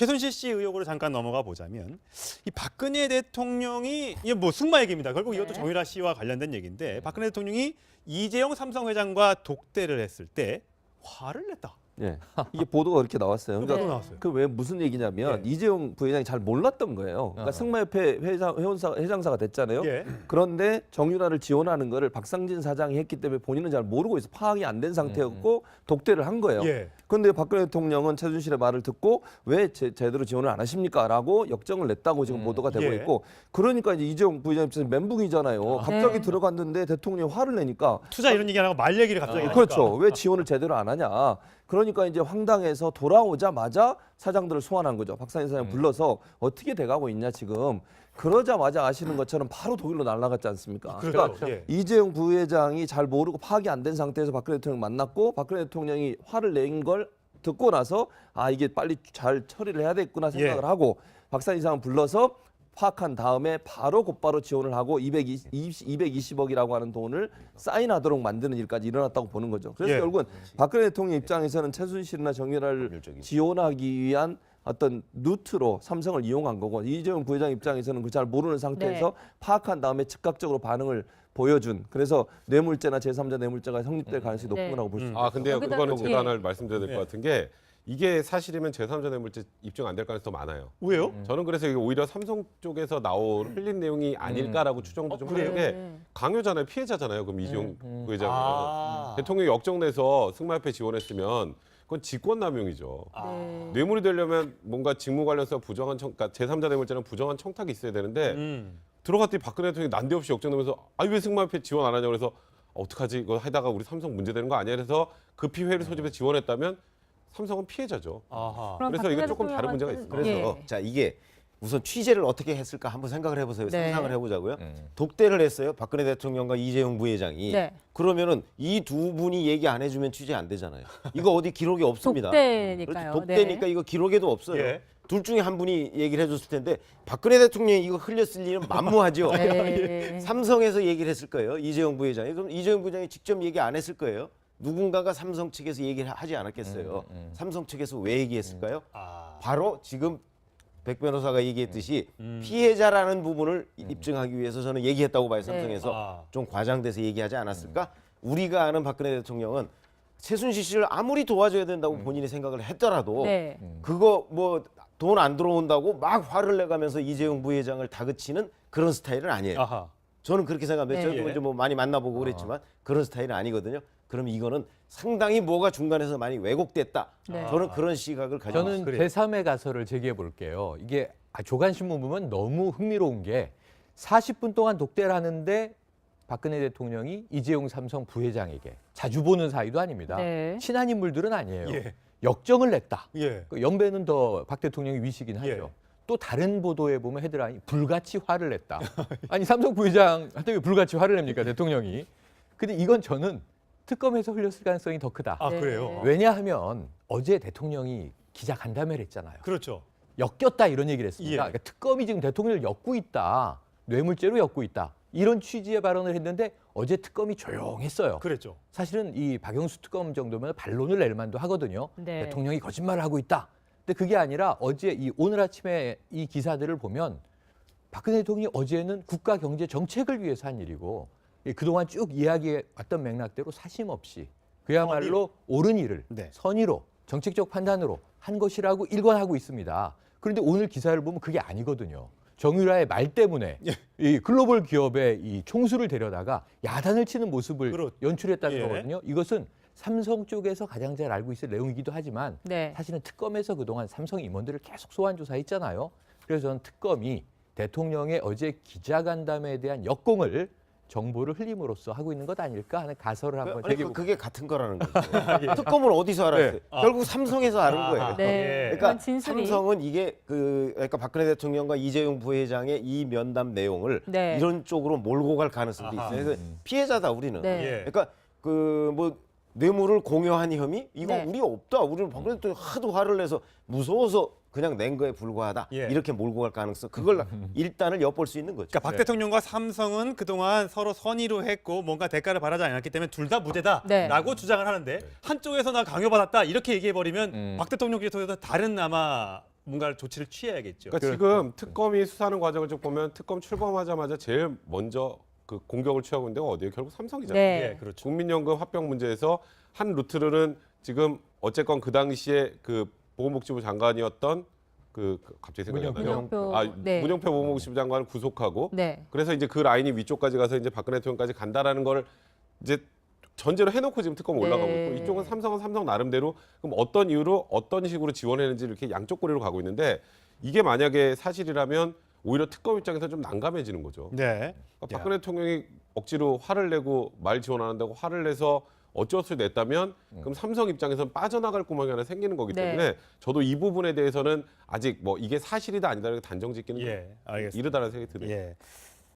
최순실 씨 의혹으로 잠깐 넘어가 보자면 이 박근혜 대통령이 이게 뭐 승마 얘기입니다. 결국 이것도 네. 정유라 씨와 관련된 얘기인데 박근혜 대통령이 이재용 삼성 회장과 독대를 했을 때 화를 냈다. 예. 이게 보도가 그렇게 나왔어요. 또 그러니까 나왔어요. 그왜 무슨 얘기냐면 예. 이재용 부회장이 잘 몰랐던 거예요. 그러니까 어. 승마협회 회장 회원사 회장사가 됐잖아요. 예. 그런데 정유라를 지원하는 거를 박상진 사장이 했기 때문에 본인은 잘 모르고 있어 파악이 안 된 상태였고 독대를 한 거예요. 예. 그런데 박근혜 대통령은 최순실의 말을 듣고 왜 제, 제대로 지원을 안 하십니까?라고 역정을 냈다고 지금 음. 보도가 되고 예. 있고 그러니까 이제 이재용 부회장 입장에서 멘붕이잖아요. 갑자기 네. 들어갔는데 대통령이 화를 내니까 투자 이런 얘기 안 하고 말 얘기를 갑자기 하니까. 그렇죠. 왜 지원을 제대로 안 하냐. 그러니까 이제 황당해서 돌아오자마자 사장들을 소환한 거죠. 박상인 사장 불러서 어떻게 돼가고 있냐 지금. 그러자마자 아시는 것처럼 바로 독일로 날아갔지 않습니까? 그렇죠. 그러니까 예. 이재용 부회장이 잘 모르고 파악이 안 된 상태에서 박근혜 대통령 만났고 박근혜 대통령이 화를 낸 걸 듣고 나서 아 이게 빨리 잘 처리를 해야 되겠구나 생각을 예. 하고 박상인 사장 불러서 파악한 다음에 바로 곧바로 지원을 하고 220, 220억이라고 하는 돈을 사인하도록 만드는 일까지 일어났다고 보는 거죠. 그래서 예. 결국은 박근혜 대통령 입장에서는 최순실이나 정유라를. 지원하기 위한 어떤 루트로 삼성을 이용한 거고 이재용 부회장 입장에서는 그 잘 모르는 상태에서 네. 파악한 다음에 즉각적으로 반응을 보여준 그래서 뇌물죄나 제3자 뇌물죄가 성립될 가능성이 높은 네. 거라고 볼수 음. 있습니다. 아 근데요 여기다가 그거는 또- 제가 예. 하나 말씀드려야 될것 예. 같은 게 이게 사실이면 제3자 뇌물죄 입증 안 될 가능성이 더 많아요. 왜요? 저는 그래서 이게 오히려 삼성 쪽에서 나온 흘린 내용이 아닐까라고 추정도 좀 하는 게 네. 강요잖아요, 피해자잖아요. 그럼 이재용 음. 부회장은 아. 대통령이 역정내서 승마 협회 지원했으면 그건 직권남용이죠. 아. 네. 뇌물이 되려면 뭔가 직무 관련성 부정한 청, 그러니까 제3자 뇌물죄는 부정한 청탁이 있어야 되는데 음. 들어갔더니 박근혜 대통령이 난데없이 역정내면서 아왜 승마협회 지원 안 하냐 그래서 어떡하지 이거 하다가 우리 삼성 문제 되는 거 아니야 그래서 급히 회의를 소집해서 지원했다면 삼성은 피해자죠. 아하. 그럼 그래서 박근혜 이거 조금 다른 문제가 있어요. 그래서 예. 자 이게 우선 취재를 어떻게 했을까 한번 생각을 해보세요. 네. 상상을 해보자고요. 음. 독대를 했어요. 박근혜 대통령과 이재용 부회장이. 네. 그러면은 이 두 분이 얘기 안 해주면 취재 안 되잖아요. 이거 어디 기록이 없습니다. 독대니까요. 그렇죠. 독대니까 네. 이거 기록에도 없어요. 예. 둘 중에 한 분이 얘기를 해줬을 텐데 박근혜 대통령이 이거 흘렸을 일은 만무하죠. 네. 삼성에서 얘기를 했을 거예요. 이재용 부회장이 그럼 이재용 부회장이 직접 얘기 안 했을 거예요. 누군가가 삼성 측에서 얘기를 하지 않았겠어요. 삼성 측에서 왜 얘기했을까요? 아. 바로 지금 백 변호사가 얘기했듯이 음. 피해자라는 부분을 입증하기 위해서 저는 얘기했다고 봐요. 네. 삼성에서 아. 좀 과장돼서 얘기하지 않았을까? 우리가 아는 박근혜 대통령은 최순실 씨를 아무리 도와줘야 된다고 본인이 생각을 했더라도 네. 그거 뭐 돈 안 들어온다고 막 화를 내가면서 이재용 부회장을 다그치는 그런 스타일은 아니에요. 아하. 저는 그렇게 생각합니다. 네. 저도 이제 뭐 많이 만나보고 그랬지만 그런 스타일은 아니거든요. 그럼 이거는 상당히 뭐가 중간에서 많이 왜곡됐다. 네. 저는 그런 시각을 가지고 아, 있습니다. 그래요? 저는 제3의 가설을 제기해 볼게요. 이게 아, 조간신문 보면 너무 흥미로운 게 40분 동안 독대를 하는데 박근혜 대통령이 이재용 삼성 부회장에게 자주 보는 사이도 아닙니다. 네. 친한 인물들은 아니에요. 예. 역정을 냈다. 예. 그 연배는 더 박 대통령이 위시긴 하죠. 예. 또 다른 보도에 보면 헤드라인 불같이 화를 냈다. 아니 삼성 부회장한테 왜 불같이 화를 냅니까 대통령이? 근데 이건 저는 특검에서 흘렸을 가능성이 더 크다. 아 네. 그래요. 왜냐하면 어제 대통령이 기자 간담회를 했잖아요. 그렇죠. 엮였다 이런 얘기를 했습니다. 예. 그러니까 특검이 지금 대통령을 엮고 있다. 뇌물죄로 엮고 있다. 이런 취지의 발언을 했는데 어제 특검이 조용했어요. 그랬죠. 사실은 이 박영수 특검 정도면 반론을 낼 만도 하거든요. 네. 대통령이 거짓말을 하고 있다. 근데 그게 아니라 어제 이 오늘 아침에 이 기사들을 보면 박근혜 대통령이 어제는 국가 경제 정책을 위해서 한 일이고 이 그동안 쭉 이야기해 왔던 맥락대로 사심 없이 그야말로 옳은 일을 네. 선의로 정책적 판단으로 한 것이라고 일관하고 있습니다. 그런데 오늘 기사를 보면 그게 아니거든요. 정유라의 말 때문에 예. 이 글로벌 기업의 이 총수를 데려다가 야단을 치는 모습을 그렇- 연출했다는 예. 거거든요. 이것은 삼성 쪽에서 가장 잘 알고 있을 내용이기도 하지만 네. 사실은 특검에서 그동안 삼성 임원들을 계속 소환 조사했잖아요. 그래서 저는 특검이 대통령의 어제 기자간담회에 대한 역공을 정보를 흘림으로써 하고 있는 것 아닐까 하는 가설을 한번 아니, 그, 제기해 그게 같은 거라는 거죠. 특검을 어디서 알았어요? 네. 결국 삼성에서 아는 아하. 거예요. 네. 예. 그러니까 진술이. 삼성은 이게 그 그러니까 박근혜 대통령과 이재용 부회장의 이 면담 내용을 네. 이런 쪽으로 몰고 갈 가능성도 아하. 있어요. 그래서 피해자다 우리는. 네. 예. 그러니까 그 뭐 뇌물을 공여한 혐의 이거 네. 우리 없다. 우리는 박근혜 대통령 하도 화를 내서 무서워서 그냥 낸 거에 불과하다. 예. 이렇게 몰고 갈 가능성 그걸 일단을 엿볼 수 있는 거죠. 그러니까 박 대통령과 삼성은 그동안 서로 선의로 했고 뭔가 대가를 바라지 않았기 때문에 둘다 네. 무죄다라고 주장을 하는데 한쪽에서 나 강요받았다 이렇게 얘기해 버리면 음. 박 대통령 쪽에서 다른 아마 뭔가 조치를 취해야겠죠. 그러니까 지금 특검이 수사하는 과정을 쭉 보면 특검 출범하자마자 제일 먼저 그 공격을 취하고 있는 데가 어디예요? 결국 삼성이잖아요. 네. 예, 그렇죠. 국민연금 합병 문제에서 한 루트로는 지금 어쨌건 그 당시에 그 보건복지부 장관이었던 그, 그 갑자기 생각이 안 나요. 문영표. 아, 네. 문영표 보건복지부 장관을 구속하고 네. 그래서 이제 그 라인이 위쪽까지 가서 이제 박근혜 대통령까지 간다라는 걸 이제 전제로 해놓고 지금 특검 올라가고 네. 있고 이쪽은 삼성은 삼성 나름대로 그럼 어떤 이유로 어떤 식으로 지원했는지 이렇게 양쪽 고리로 가고 있는데 이게 만약에 사실이라면 오히려 특검 입장에서 좀 난감해지는 거죠. 네. 그러니까 박근혜 대통령이 억지로 화를 내고 말 지원하는다고 화를 내서 어쩔 수 냈다면 그럼 삼성 입장에서는 빠져나갈 구멍이 하나 생기는 거기 네. 때문에 저도 이 부분에 대해서는 아직 뭐 이게 사실이다 아니다 이렇게 단정 짓기는 좀 예, 알겠습니다. 이르다는 생각이 드네요. 예.